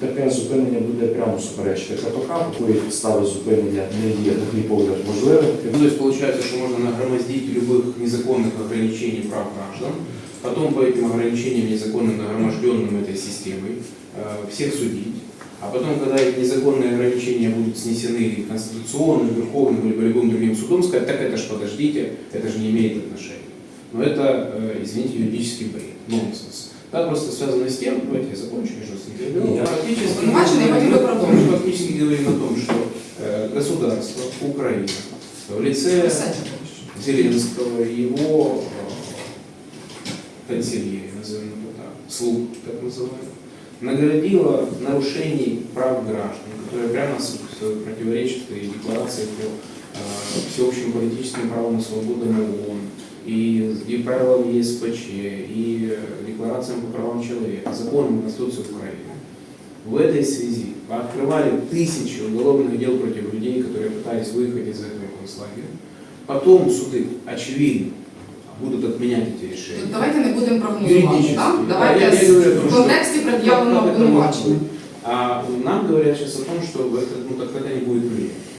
таке зупинення буде прямо суперечити КПК, такої підстави зупинення не є, на мій погляд, можливим. Ну, то есть получается, что можно нагромоздить любых незаконных ограничений прав граждан, потом по этим ограничениям незаконно нагроможденным этой системой э, всех судить, а потом, когда эти незаконные ограничения будут снесены Конституционным, Верховным или любым другим судом, сказать, так это ж подождите, это же не имеет отношения. Но это, э, извините, юридический бред, нонсенс. Да, просто связано с тем, давайте я закончу, я же вас не перебил. Фактически, Обвинуваченный мы- мы- продолжить. мы фактически говорим о том, что э, государство, Украина, в лице Зеленского его э, консильерии, назовем это так, слуг, так называемых, наградила нарушений прав граждан, которые прямо противоречат и декларации по э, всеобщим политическим правам и свободам ООН, и, и правилам ЕСПЧ, и э, декларациям по правам человека, законам Конституции Украины. В этой связи открывали тысячи уголовных дел против людей, которые пытались выехать из этого концлагеря. Потом суды, очевидно, будут отменять эти решения. Давайте не будемо прогнозувати. Так? Давайте я говорю в контексті пред'явленого это может обвинувачення. А нам говорят сейчас о том, что это, ну, так это не будет.